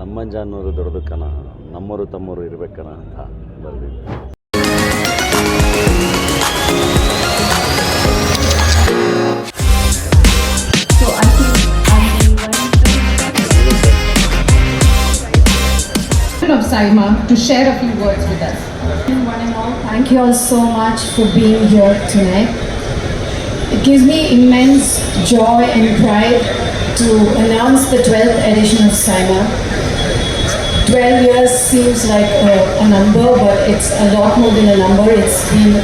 ಸಂಬಂಧ ಅನ್ನೋದು ದೊಡ್ಡದು ಕಣ ನಮ್ಮವರು ತಮ್ಮವರು ಇರ್ಬೇಕಣ ಅಂತ ಬರೆದಿದ್ದೆ So I think I'm the one of Saima to share a few words with us. One and all, thank you all so much for being here tonight. It gives me immense joy and pride to announce the 12th edition of SIMA. 12 years seems like a, a number, but it's a lot more than a number. It's been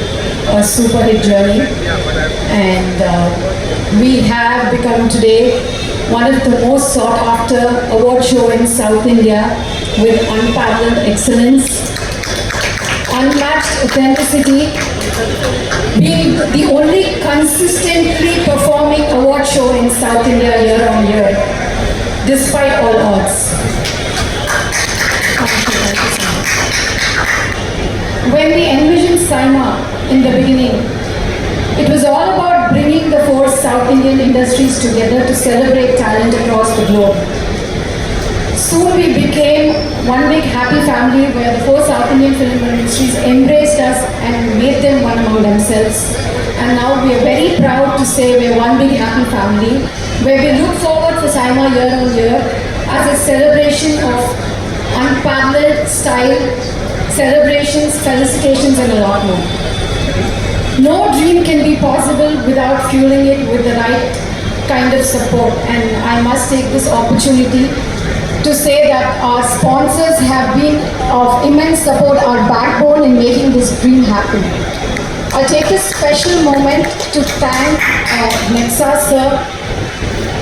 a super hit journey, and uh, we have become today one of the most sought after award show in South India with unparalleled excellence unmatched authenticity, being the only consistently performing award show in South India year on year, despite all odds. When we envisioned Saima in the beginning, it was all about bringing the four South Indian industries together to celebrate talent across the globe. Soon we became one big happy family where the four South Indian film industries embraced us and made them one among themselves. And now we are very proud to say we're one big happy family where we look forward for Saima year on year as a celebration of unparalleled style, celebrations, felicitations and a lot more. No dream can be possible without fueling it with the right kind of support. And I must take this opportunity to say that our sponsors have been of immense support, our backbone in making this dream happen. I'll take this special moment to thank uh, Nexa sir.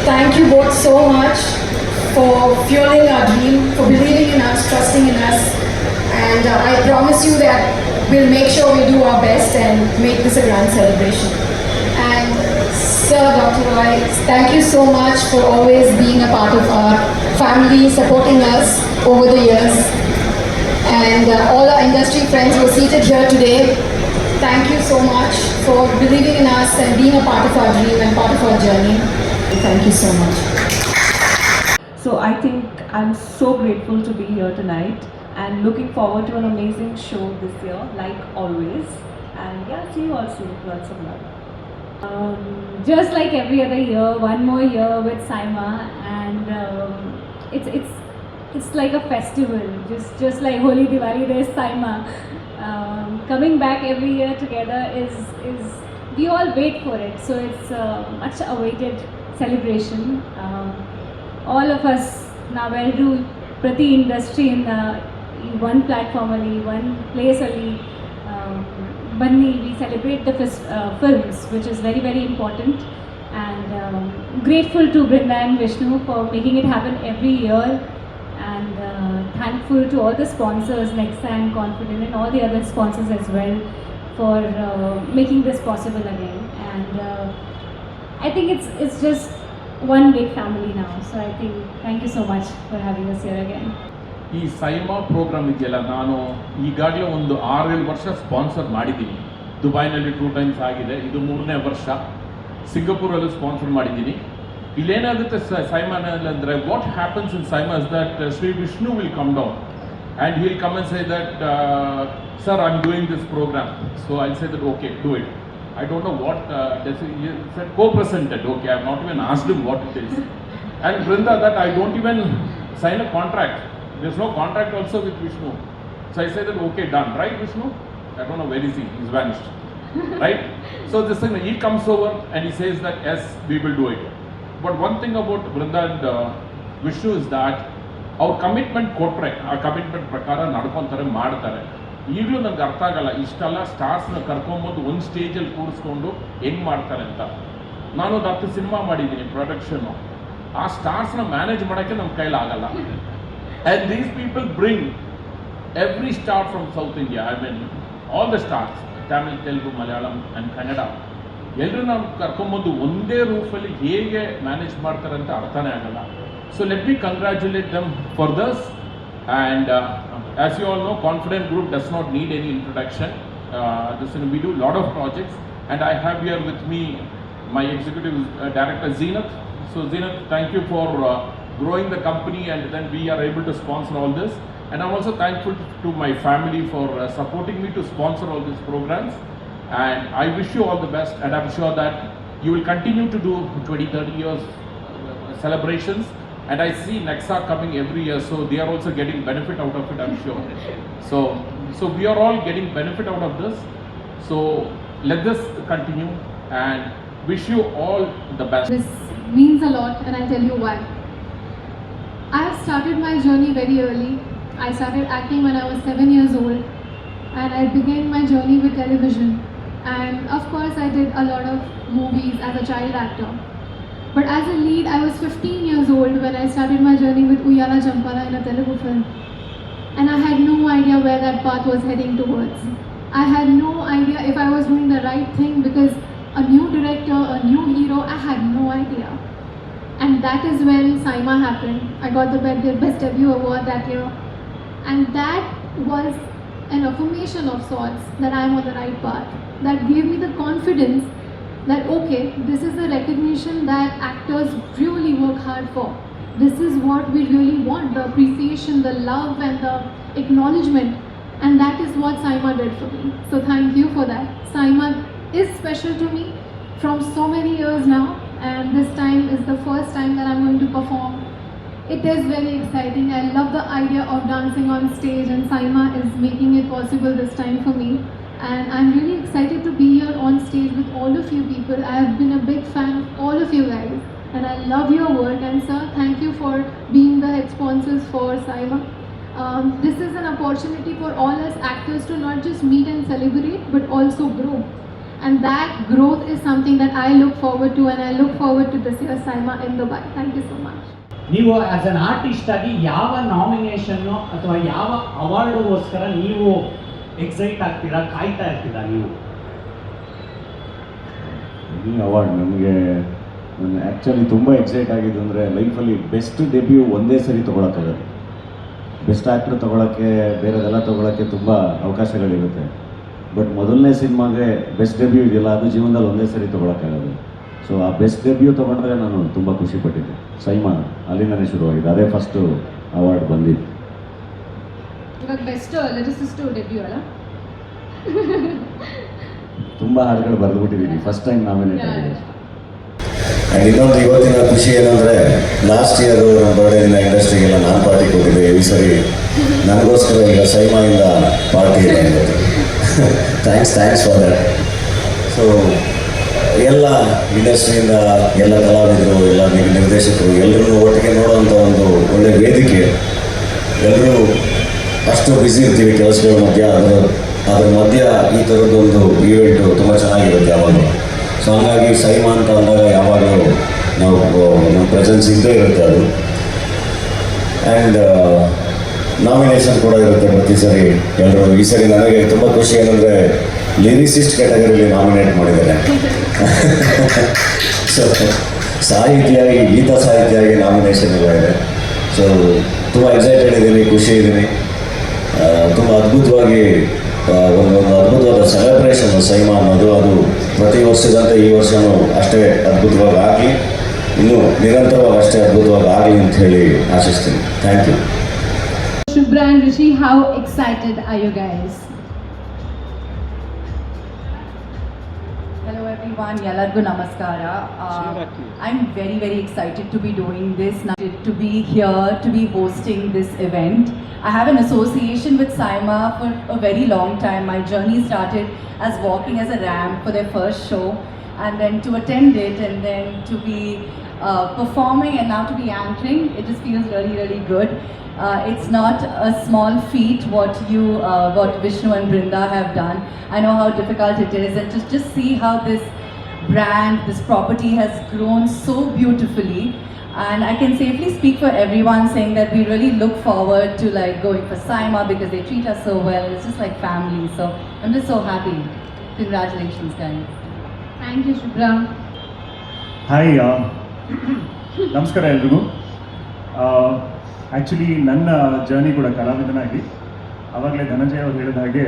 Thank you both so much for fueling our dream, for believing in us, trusting in us. And uh, I promise you that we'll make sure we do our best and make this a grand celebration. And Sir Dr. Roy, thank you so much for always being a part of our family, supporting us over the years. And uh, all our industry friends who are seated here today, thank you so much for believing in us and being a part of our dream and part of our journey. Thank you so much. So I think I'm so grateful to be here tonight and looking forward to an amazing show this year, like always. And yeah, see you all soon. Lots of love. Um, just like every other year, one more year with Saima, and um, it's it's it's like a festival. Just just like Holi Diwali, there's Saima. Um, coming back every year together is is we all wait for it. So it's a much awaited celebration. Um, all of us now well do Prati industry in uh, one platform only, one place only. Banni, we celebrate the fis- uh, films, which is very, very important. And um, grateful to Brinda and Vishnu for making it happen every year. And uh, thankful to all the sponsors, Nexa and Confident, and all the other sponsors as well for uh, making this possible again. And uh, I think it's it's just one big family now. So I think thank you so much for having us here again. ಈ SIIMA program ಇದೆಯಲ್ಲ ನಾನು ಈಗಾಗಲೇ ಒಂದು ಆರೇಳು ವರ್ಷ sponsor ಮಾಡಿದ್ದೀನಿ. ದುಬೈನಲ್ಲಿ two times ಆಗಿದೆ ಇದು ಮೂರನೇ ವರ್ಷ. ಸಿಂಗಪೂರಲ್ಲೂ ಸ್ಪಾನ್ಸರ್ ಮಾಡಿದ್ದೀನಿ. ಇಲ್ಲೇನಾಗುತ್ತೆ ಸೈಮಾನಲ್ಲಿ ಅಂದರೆ what happens in SIIMA is that Shri Vishnu will come down and will come and say that sir I am doing this program so I say that okay do it I don't know what sir co presented okay I not even Okay, what have not and asked that I don't. And Brinda, that I There's no contract also with Vishnu. So I said that okay, done, right, Vishnu? I don't know where is he. He's vanished, right? So this thing, he comes over and he says that yes, we will do it. But one thing about Vrinda and uh, Vishnu is that ಅವ್ರ commitment ಕೊಟ್ಟರೆ ಆ commitment ಪ್ರಕಾರ ನಡ್ಕೊತಾರೆ ಮಾಡ್ತಾರೆ ಈಗಲೂ ನನಗೆ ಅರ್ಥ ಆಗಲ್ಲ ಇಷ್ಟೆಲ್ಲ ಸ್ಟಾರ್ಸ್ನ ಕರ್ಕೊಂಬಂದು ಒಂದು ಸ್ಟೇಜಲ್ಲಿ ಕೂರಿಸ್ಕೊಂಡು ಹೆಂಗೆ ಮಾಡ್ತಾರೆ ಅಂತ ನಾನು ಹತ್ತು ಸಿನಿಮಾ ಮಾಡಿದ್ದೀನಿ ಪ್ರೊಡಕ್ಷನ್ನು ಆ ಸ್ಟಾರ್ಸ್ನ ಮ್ಯಾನೇಜ್ ಮಾಡೋಕ್ಕೆ ನಮ್ಮ ಕೈಲಿ ಆಗಲ್ಲ and these people bring every star from south India I mean all the stars Tamil Telugu Malayalam and Kannada ಎಲ್ಲರೂ ನಾವು ಕರ್ಕೊಂಬಂದು ಒಂದೇ ರೂಫಲ್ಲಿ ಹೇಗೆ ಮ್ಯಾನೇಜ್ ಮಾಡ್ತಾರೆ ಅಂತ ಅರ್ಥನೇ ಆಗಲ್ಲ so let B congratulate dum for Dus and as you all know confident group does not need any introduction this we do lot of projects and I have here with me my executive uh, director Zenith. So Zenith, thank you for uh, growing the company and then we are able to sponsor all this. And I'm also thankful to my family for uh, supporting me to sponsor all these programs. And I wish you all the best and I'm sure that you will continue to do 20, 30 years uh, celebrations. And I see Nexa coming every year, so they are also getting benefit out of it, I'm sure. So, so we are all getting benefit out of this. So let this continue and wish you all the best. This means a lot, and I'll tell you why. I have started my journey very early. I started acting when I was seven years old, and I began my journey with television. And of course, I did a lot of movies as a child actor. But as a lead, I was 15 years old when I started my journey with Uyala Champala in a Telugu film. And I had no idea where that path was heading towards. I had no idea if I was doing the right thing because a new director, a new hero, I had no idea. And that is when Saima happened. I got the Best Debut Award that year. And that was an affirmation of sorts that I am on the right path. That gave me the confidence that okay, this is the recognition that actors really work hard for. This is what we really want the appreciation, the love, and the acknowledgement. And that is what Saima did for me. So thank you for that. Saima is special to me from so many years now, and this time is the first time that I'm going to perform. It is very exciting. I love the idea of dancing on stage, and Saima is making it possible this time for me. And I'm really excited to be here on stage with all of you people. I have been a big fan of all of you guys, and I love your work. And sir, thank you for being the head sponsors for Saima. Um, this is an opportunity for all us actors to not just meet and celebrate, but also grow. And that growth is something that I look forward to, and I look forward to this year's Saima in Dubai. Thank you so much. ನೀವು as an artist ಆಗಿ ಯಾವ nomination ಅಥವಾ ಯಾವ ಅವಾರ್ಡ್ಗೋಸ್ಕರ ನೀವು excite ಆಗ್ತೀರಾ ಕಾಯ್ತಾ ಇರ್ತೀರಾ ನೀವು ಈ ಅವಾರ್ಡ್ ನಮಗೆ ನಾನು ಆ್ಯಕ್ಚುಲಿ ತುಂಬ ಎಕ್ಸೈಟ್ ಆಗಿದ್ದು ಅಂದರೆ ಲೈಫಲ್ಲಿ ಬೆಸ್ಟ್ ಡೆಬ್ಯೂ ಒಂದೇ ಸರಿ ತೊಗೊಳಕ್ಕಾಗತ್ತೆ ಬೆಸ್ಟ್ ಆ್ಯಕ್ಟ್ರ್ ತೊಗೊಳಕ್ಕೆ ಬೇರೆದೆಲ್ಲ ತೊಗೊಳಕ್ಕೆ ತುಂಬ ಅವಕಾಶಗಳಿರುತ್ತೆ ಬಟ್ ಮೊದಲನೇ ಸಿನಿಮಾಗೆ ಬೆಸ್ಟ್ ಡೆಬ್ಯೂ ಇದೆಯಲ್ಲ ಅದು ಜೀವನದಲ್ಲಿ ಒಂದೇ ಸರಿ ತೊಗೊಳಕ್ಕಾಗೋದು ಸೊ ಆ ಬೆಸ್ಟ್ ಡೆಬ್ಯೂ ತೊಗೊಂಡ್ರೆ ನಾನು ತುಂಬ ಖುಷಿಪಟ್ಟಿದ್ದೆ ಸೈಮಾ ಅಲ್ಲಿಂದನೇ ಶುರುವಾಗಿದೆ. ಅದೇ ಫಸ್ಟು ಅವಾರ್ಡ್ ಬಂದಿದ್ದು ಇವಾಗ ಬೆಸ್ಟ್ ಲಿರಿಸಿಸ್ಟ್ ಡೆಬ್ಯೂ ಅಲ್ಲ? ತುಂಬ ಹಾಡುಗಳು ಬರೆದುಬಿಟ್ಟಿದ್ದೀನಿ ಫಸ್ಟ್ ಟೈಮ್ ನಾಮಿನೇಟ್ ಆಗಿದೆ ಆ್ಯಂಡ್ ಇನ್ನೊಂದು ಇವತ್ತಿನ ಖುಷಿ ಏನಂದರೆ ಲಾಸ್ಟ್ ಇಯರ್ ನಮ್ಮ ಬರ್ಡೇನ ಇಂಡಸ್ಟ್ರಿಗೆಲ್ಲ ನಾನು ಪಾರ್ಟಿ ಕೊಟ್ಟಿದ್ದೆ ಈ ಸರಿ ನನಗೋಸ್ಕರ ಈಗ ಸೈಮಾಯಿಂದ ಪಾರ್ಟಿ ಇದೆ ಇವತ್ತು thanks thanks for that so ಎಲ್ಲ ಇಂಡಸ್ಟ್ರಿಯಿಂದ ಎಲ್ಲ ಕಲಾವಿದರು, ಎಲ್ಲ ನಿರ್ದೇಶಕರು ಎಲ್ಲರೂ ಒಟ್ಟಿಗೆ ನೋಡುವಂಥ ಒಂದು ಒಳ್ಳೆಯ ವೇದಿಕೆ. ಎಲ್ಲರೂ ಅಷ್ಟು ಬ್ಯುಸಿ ಇರ್ತೀವಿ ಕೆಲಸಗಳ ಮಧ್ಯ ಅದರ ಅದರ ಮಧ್ಯ ಈ ಥರದ್ದೊಂದು ಈವೆಂಟು ತುಂಬ ಚೆನ್ನಾಗಿರುತ್ತೆ ಯಾವಾಗಲೂ. ಸೊ ಹಂಗಾಗಿ ಸೈಮಾ ಅಂತ ಅಂದಾಗ ಯಾವಾಗಲೂ ನಾವು ನಮ್ಮ ಪ್ರೆಸೆನ್ಸ್ ಇದ್ದೇ ಇರುತ್ತೆ ಅದು. ಆ್ಯಂಡ್ ನಾಮಿನೇಷನ್ ಕೂಡ ಇರುತ್ತೆ ಪ್ರತಿ ಸರಿ. ಎಲ್ಲರೂ ಈ ಸರಿ ನನಗೆ ತುಂಬ ಖುಷಿ ಏನಂದರೆ ಲಿರಿಸಿಸ್ಟ್ ಕ್ಯಾಟಗರಿಲಿ ನಾಮಿನೇಟ್ ಮಾಡಿದ್ದಾರೆ. ಸೊ ಸಾಹಿತಿಯಾಗಿ, ಗೀತ ಸಾಹಿತಿಯಾಗಿ ನಾಮಿನೇಷನ್ ಇದೆ. ಸೊ ತುಂಬ ಎಕ್ಸೈಟೆಡ್ ಇದ್ದೀನಿ ಖುಷಿ ಇದ್ದೀನಿ. ತುಂಬ ಅದ್ಭುತವಾಗಿ ಒಂದೊಂದು ಒಂದು ಒಂದು ಅದ್ಭುತವಾದ ಸೆಲೆಬ್ರೇಷನ್ ಸೈಮಾ ಅನ್ನೋದು. ಅದು ಪ್ರತಿ ವರ್ಷದಂತೆ ಈ ವರ್ಷವೂ ಅಷ್ಟೇ ಅದ್ಭುತವಾಗಿ ಆಗಲಿ. ಇನ್ನೂ ನಿರಂತರವಾಗಿ ಅಷ್ಟೇ ಅದ್ಭುತವಾಗಿ ಆಗಲಿ ಅಂತ ಹೇಳಿ ಆಶಿಸ್ತೀನಿ. Thank you Shubhra and Rishi, how excited are you guys? Hello everyone, Yalargu Namaskara. Uh, I'm very very excited to be doing this, to be here, to be hosting this event. I have an association with Saima for a very long time. My journey started as walking as a ramp for their first show and then to attend it and then to be uh, performing and now to be anchoring. It just feels really really good. Uh, it's not a small feat what you, uh, what Vishnu and Brinda have done. I know how difficult it is, and just just see how this brand, this property has grown so beautifully. And I can safely speak for everyone, saying that we really look forward to like going for Saima because they treat us so well. It's just like family. So I'm just so happy. Congratulations, guys. Thank you, Shubhra. Hi ನಮಸ್ಕಾರ ಎಲ್ರಿಗೂ. Actually ನನ್ನ journey ಕೂಡ ಕಲಾವಿದನಾಗಿ ಆವಾಗಲೇ ಧನಂಜಯ ಅವರು ಹೇಳಿದ ಹಾಗೆ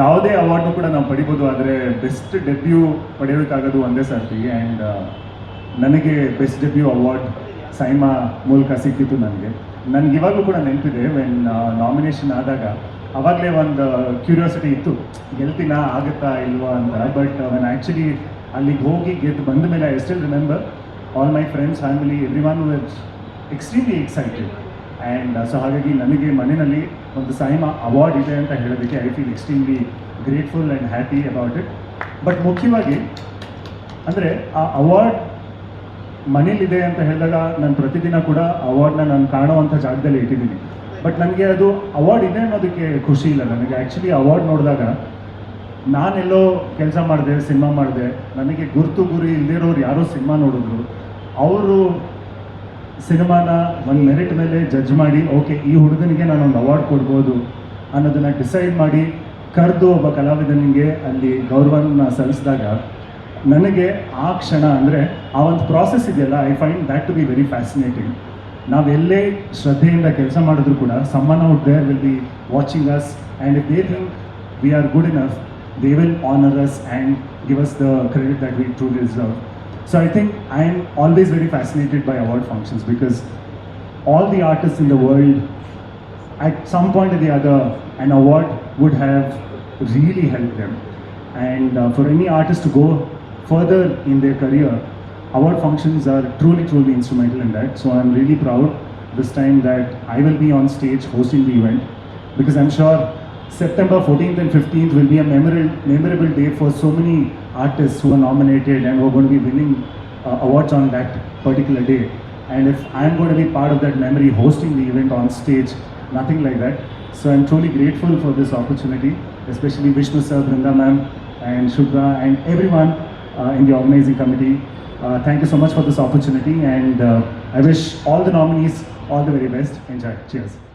ಯಾವುದೇ ಅವಾರ್ಡ್ನು ಕೂಡ ನಾವು ಪಡಿಬೋದು, ಆದರೆ ಬೆಸ್ಟ್ ಡೆಬ್ಯೂ ಪಡೆಯೋಕ್ಕಾಗೋದು ಒಂದೇ ಸರ್ತಿ. ಆ್ಯಂಡ್ ನನಗೆ ಬೆಸ್ಟ್ ಡೆಬ್ಯೂ ಅವಾರ್ಡ್ ಸೈಮಾ ಮೂಲಕ ಸಿಕ್ಕಿತ್ತು ನನಗೆ. ನನಗೆ ಇವಾಗಲೂ ಕೂಡ ನೆನಪಿದೆ ವೆನ್ ನಾಮಿನೇಷನ್ ಆದಾಗ ಆವಾಗಲೇ ಒಂದು ಕ್ಯೂರಿಯಾಸಿಟಿ ಇತ್ತು. ಗೆಲ್ತಿನ, ಆಗುತ್ತಾ, ಇಲ್ವಾ ಅಂತ. ಬಟ್ ವೆನ್ ಆ್ಯಕ್ಚುಲಿ ಅಲ್ಲಿಗೆ ಹೋಗಿ ಗೆದ್ದು ಬಂದ ಮೇಲೆ I still remember all my friends family everyone was extremely excited and so ಹಾಗಾಗಿ ನನಗೆ ಮನೆಯಲ್ಲಿ ಒಂದು ಸಾಯಿಮ ಅವಾರ್ಡ್ ಇದೆ ಅಂತ ಹೇಳೋದಕ್ಕೆ I feel extremely grateful and happy about it but ಮುಖ್ಯವಾಗಿ ಅಂದರೆ ಆ ಅವಾರ್ಡ್ ಮನೇಲಿದೆ ಅಂತ ಹೇಳಿದಾಗ ನಾನು ಪ್ರತಿದಿನ ಕೂಡ ಅವಾರ್ಡ್ನ ನಾನು ಕಾಣುವಂಥ ಜಾಗದಲ್ಲಿ ಇಟ್ಟಿದ್ದೀನಿ. ಬಟ್ ನನಗೆ ಅದು ಅವಾರ್ಡ್ ಇದೆ ಅನ್ನೋದಕ್ಕೆ ಖುಷಿ ಇಲ್ಲ. ನನಗೆ ಆ್ಯಕ್ಚುಲಿ ಅವಾರ್ಡ್ ನೋಡಿದಾಗ ನಾನೆಲ್ಲೋ ಕೆಲಸ ಮಾಡಿದೆ, ಸಿನಿಮಾ ಮಾಡಿದೆ, ನನಗೆ ಗುರುತು ಗುರಿ ಇಲ್ದಿರೋರು ಯಾರೋ ಸಿನಿಮಾ ನೋಡಿದ್ರು, ಅವರು ಸಿನಿಮಾನ ಒಂದು ಮೆರಿಟ್ ಮೇಲೆ ಜಡ್ಜ್ ಮಾಡಿ, ಓಕೆ, ಈ ಹುಡುಗನಿಗೆ ನಾನು ಒಂದು ಅವಾರ್ಡ್ ಕೊಡ್ಬೋದು ಅನ್ನೋದನ್ನು ಡಿಸೈಡ್ ಮಾಡಿ ಕರೆದು ಒಬ್ಬ ಕಲಾವಿದನಿಗೆ ಅಲ್ಲಿ ಗೌರವನ ಸಲ್ಲಿಸಿದಾಗ, ನನಗೆ ಆ ಕ್ಷಣ ಅಂದರೆ ಆ ಒಂದು ಪ್ರಾಸೆಸ್ ಇದೆಯಲ್ಲ I find that to be very fascinating ನಾವೆಲ್ಲೇ ಶ್ರದ್ಧೆಯಿಂದ ಕೆಲಸ ಮಾಡಿದ್ರು ಕೂಡ, someone out there will be watching us and if they think we are good enough they will honor us and give us the credit that we truly deserve. So I think I am always very fascinated by award functions because all the artists in the world, at some point or the other, an award would have really helped them. And uh, for any artist to go further in their career, award functions are truly, truly instrumental in that. So I'm really proud this time that I will be on stage hosting the event because I'm sure September 14th and 15th will be a memorable, memorable day for so many artists who are nominated and who are going to be winning uh, awards on that particular day. And if I'm going to be part of that memory hosting the event on stage, nothing like that. So I'm truly grateful for this opportunity, especially Vishnu sir, Brinda ma'am, and Shubha, and everyone uh, in the organizing committee. Uh, thank you so much for this opportunity, and uh, I wish all the nominees all the very best. Enjoy. Cheers.